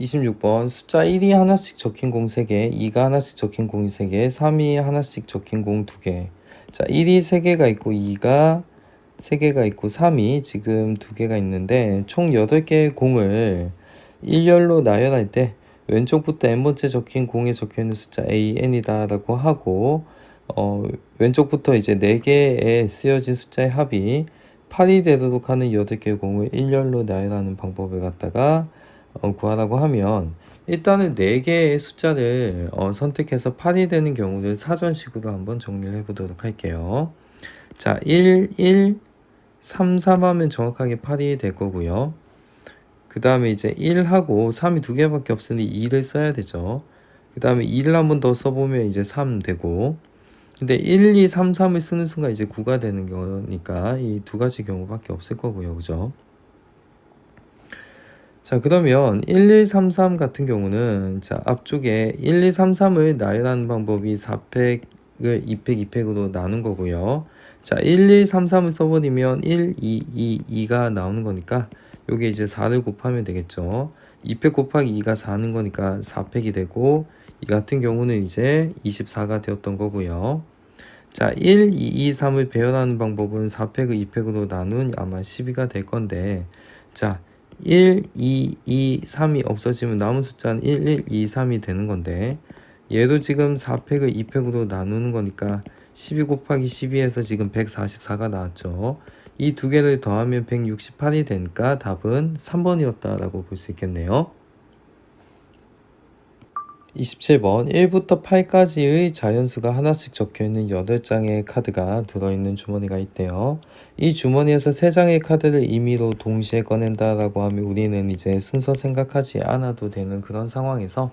26번 숫자 1이 하나씩 적힌 공 3개, 2가 하나씩 적힌 공이 3개, 3이 하나씩 적힌 공 2개. 자, 1이 3개가 있고 2가 3개가 있고 3이 지금 2개가 있는데 총 8개의 공을 일렬로 나열할 때 왼쪽부터 n번째 적힌 공에 적혀 있는 숫자 a, n이다 라고 하고 어, 왼쪽부터 이제 4개에 쓰여진 숫자의 합이 8이 되도록 하는 8개의 공을 일렬로 나열하는 방법을 갖다가 어, 구하라고 하면 일단은 4개의 숫자를 어, 선택해서 8이 되는 경우를 사전식으로 한번 정리를 해보도록 할게요. 자, 1, 1, 3, 3 하면 정확하게 8이 될 거고요. 그 다음에 이제 1하고 3이 두 개밖에 없으니 2를 써야 되죠. 그 다음에 2를 한 번 더 써보면 이제 3 되고 근데 1, 2, 3, 3을 쓰는 순간 이제 9가 되는 거니까 이 두 가지 경우밖에 없을 거고요. 그죠? 자, 그러면 1, 1, 3, 3 같은 경우는 자, 앞쪽에 1, 2, 3, 3을 나열하는 방법이 4팩을 2팩, 2팩으로 나눈 거고요. 자, 1, 2, 3, 3을 써버리면 1, 2, 2, 2가 나오는 거니까 요게 이제 4를 곱하면 되겠죠. 2팩 곱하기 2가 4는 거니까 4팩이 되고 이 같은 경우는 이제 24가 되었던 거고요. 자, 1, 2, 2, 3을 배열하는 방법은 4팩을 2팩으로 나눈 아마 12가 될 건데 자, 1, 2, 2, 3이 없어지면 남은 숫자는 1, 1, 2, 3이 되는 건데 얘도 지금 4팩을 2팩으로 나누는 거니까 12 곱하기 12에서 지금 144가 나왔죠. 이 두 개를 더하면 168이 되니까 답은 3번이었다라고 볼 수 있겠네요. 27번 1부터 8까지의 자연수가 하나씩 적혀있는 8장의 카드가 들어있는 주머니가 있대요. 이 주머니에서 3장의 카드를 임의로 동시에 꺼낸다라고 하면 우리는 이제 순서 생각하지 않아도 되는 그런 상황에서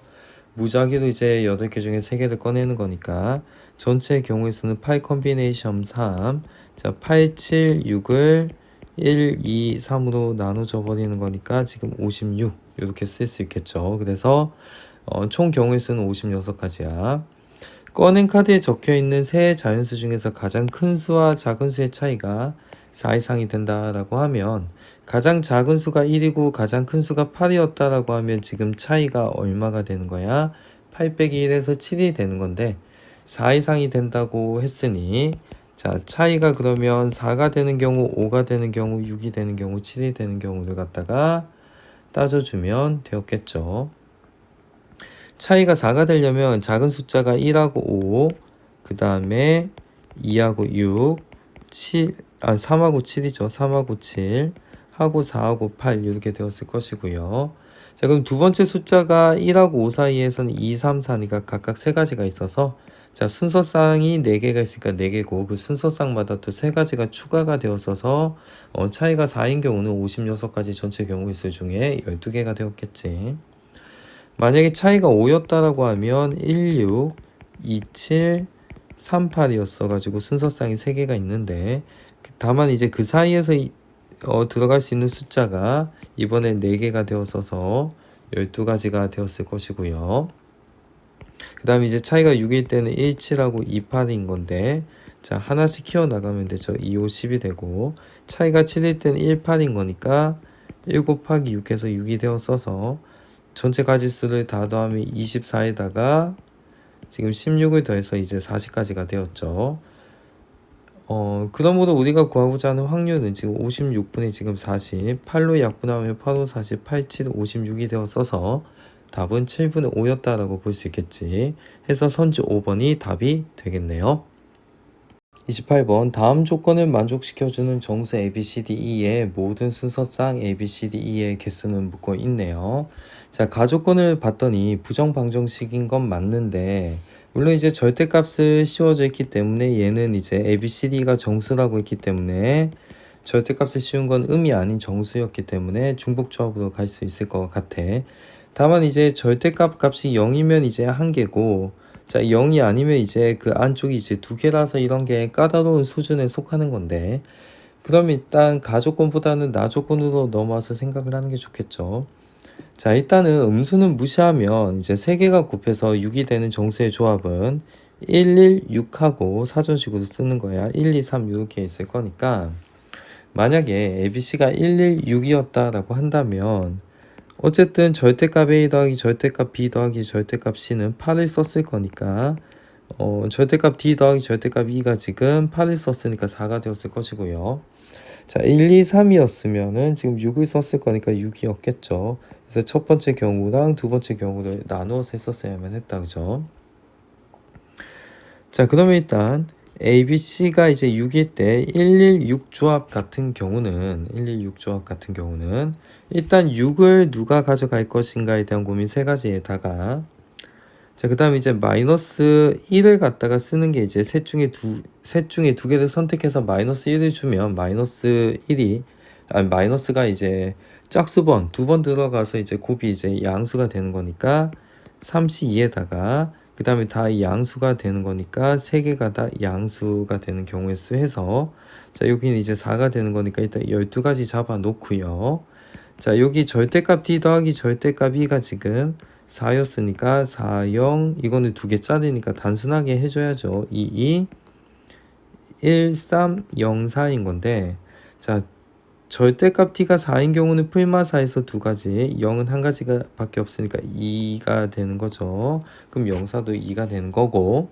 무작위로 이제 8개 중에 3개를 꺼내는 거니까 전체의 경우에서는 8 컨비네이션 3 자, 8, 7, 6을 1, 2, 3으로 나눠져 버리는 거니까 지금 56 이렇게 쓸 수 있겠죠. 그래서 어, 총 경우의 수는 56가지야. 꺼낸 카드에 적혀 있는 세 자연수 중에서 가장 큰 수와 작은 수의 차이가 4 이상이 된다라고 하면 가장 작은 수가 1이고 가장 큰 수가 8이었다라고 하면 지금 차이가 얼마가 되는 거야? 8 빼기 1에서 7이 되는 건데 4 이상이 된다고 했으니 자 차이가 그러면 4가 되는 경우 5가 되는 경우 6이 되는 경우 7이 되는 경우를 갖다가 따져주면 되었겠죠. 차이가 4가 되려면 작은 숫자가 1하고 5, 그 다음에 2하고 6, 7, 아 3하고 7이죠. 3하고 7, 하고 4하고 8 이렇게 되었을 것이고요. 자 그럼 두 번째 숫자가 1하고 5 사이에서는 2, 3, 4니까 각각 세 가지가 있어서 자 순서쌍이 4개가 있으니까 4개고 그 순서쌍마다 또 세 가지가 추가가 되었어서 어, 차이가 4인 경우는 56가지 전체 경우의 수 중에 12개가 되었겠지. 만약에 차이가 5였다라고 하면 16, 27, 38이었어 가지고 순서쌍이 3개가 있는데 다만 이제 그 사이에서 이- 어, 들어갈 수 있는 숫자가 이번에 4개가 되었어서 12가지가 되었을 것이고요. 그 다음에 이제 차이가 6일 때는 17하고 28인 건데 자 하나씩 키워 나가면 되죠. 2, 5, 10이 되고 차이가 7일 때는 18인 거니까 1 곱하기 6해서 6이 되었어서 전체 가지수를 다 더하면 24에다가 지금 16을 더해서 이제 40까지가 되었죠. 어, 그러므로 우리가 구하고자 하는 확률은 지금 56분의 지금 40, 8로 약분하면 8, 5, 40, 8, 7, 56이 되었어서 답은 7분의 5였다라고 볼 수 있겠지. 해서 선지 5번이 답이 되겠네요. 28번 다음 조건을 만족시켜주는 정수 A, B, C, D, E의 모든 순서상 A, B, C, D, E의 개수는 묻고 있네요. 자, 가조건을 봤더니 부정방정식인 건 맞는데 물론 이제 절대값을 씌워져 있기 때문에 얘는 이제 A, B, C, D가 정수라고 했기 때문에 절대값을 씌운 건 음이 아닌 정수였기 때문에 중복조합으로 갈 수 있을 것 같아. 다만 이제 절대값 값이 0이면 이제 한 개고 자 0이 아니면 이제 그 안쪽이 이제 두 개라서 이런 게 까다로운 수준에 속하는 건데 그럼 일단 가조건보다는 나조건으로 넘어와서 생각을 하는 게 좋겠죠. 자 일단은 음수는 무시하면 이제 세 개가 곱해서 6이 되는 정수의 조합은 1, 1, 6하고 사전식으로 쓰는 거야. 1, 2, 3 이렇게 있을 거니까 만약에 ABC가 1, 1, 6이었다라고 한다면 어쨌든 절대값 A 더하기 절대값 B 더하기 절대값 C는 8을 썼을 거니까 어, 절대값 D 더하기 절대값 E가 지금 8을 썼으니까 4가 되었을 것이고요. 자, 1, 2, 3이었으면은 지금 6을 썼을 거니까 6이었겠죠. 그래서 첫 번째 경우랑 두 번째 경우를 나누어서 했었어야만 했다. 그죠? 자, 그러면 일단 A, B, C가 이제 6일 때 116 조합 같은 경우는 116 조합 같은 경우는 일단 6을 누가 가져갈 것인가에 대한 고민 세 가지에다가 자, 그다음에 이제 마이너스 1을 갖다가 쓰는 게 이제 셋 중에 두, 셋 중에 두 개를 선택해서 마이너스 1을 주면 마이너스 1이 아니 마이너스가 이제 짝수번 두 번 들어가서 이제 곱이 이제 양수가 되는 거니까 32에다가 그 다음에 다 양수가 되는 거니까 세 개가 다 양수가 되는 경우의 수 해서 자 여기는 이제 4가 되는 거니까 일단 12가지 잡아 놓고요 자 여기 절대값 d 더하기 절대값 2가 지금 4였으니까 4, 0 이거는 두 개 짜리니까 단순하게 해줘야죠. 2, 2 1, 3, 0, 4인 건데 자 절대값 t가 4인 경우는 풀마사에서 두 가지 0은 한 가지가 밖에 없으니까 2가 되는 거죠. 그럼 0사도 2가 되는 거고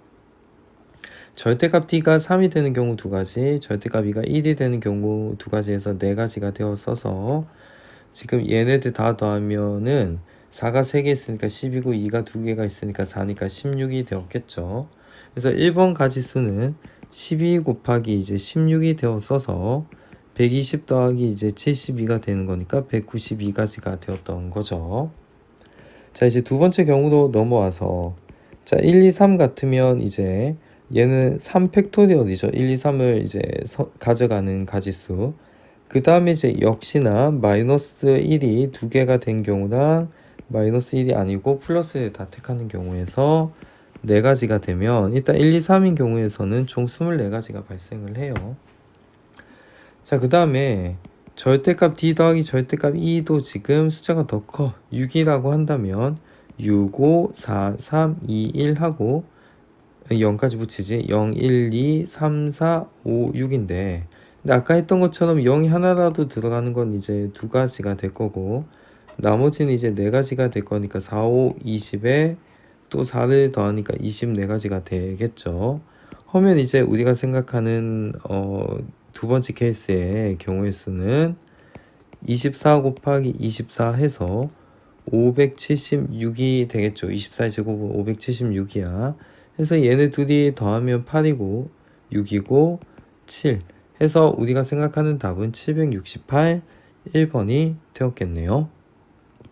절대값 t가 3이 되는 경우 두 가지 절대값 2가 1이 되는 경우 두 가지에서 네 가지가 되었어서 지금 얘네들 다 더하면은 4가 3개 있으니까 10이고 2가 2개가 있으니까 4니까 16이 되었겠죠. 그래서 1번 가지수는 12 곱하기 이제 16이 되었어서 120 더하기 이제 72가 되는 거니까 192가지가 되었던 거죠. 자, 이제 두 번째 경우로 넘어와서 자, 1, 2, 3 같으면 이제 얘는 3 팩토리얼이죠. 1, 2, 3을 이제 서, 가져가는 가지수. 그 다음에 이제 역시나 마이너스 1이 두 개가 된 경우랑 마이너스 1이 아니고 플러스를 다 택하는 경우에서 네 가지가 되면 일단 1, 2, 3인 경우에서는 총 24가지가 발생을 해요. 자, 그 다음에 절대값 d 더하기 절대값 2도 지금 숫자가 더 커. 6이라고 한다면 6, 5, 4, 3, 2, 1 하고 0까지 붙이지. 0, 1, 2, 3, 4, 5, 6인데 근데 아까 했던 것처럼 0이 하나라도 들어가는 건 이제 두 가지가 될 거고 나머지는 이제 네 가지가 될 거니까 4, 5, 20에 또 4를 더하니까 24가지가 되겠죠. 하면 이제 우리가 생각하는 어, 두 번째 케이스의 경우의 수는 24 곱하기 24 해서 576이 되겠죠. 24의 제곱은 576이야. 해서 얘네 둘이 더하면 8이고 6이고 7 해서 우리가 생각하는 답은 768 1번이 되었겠네요.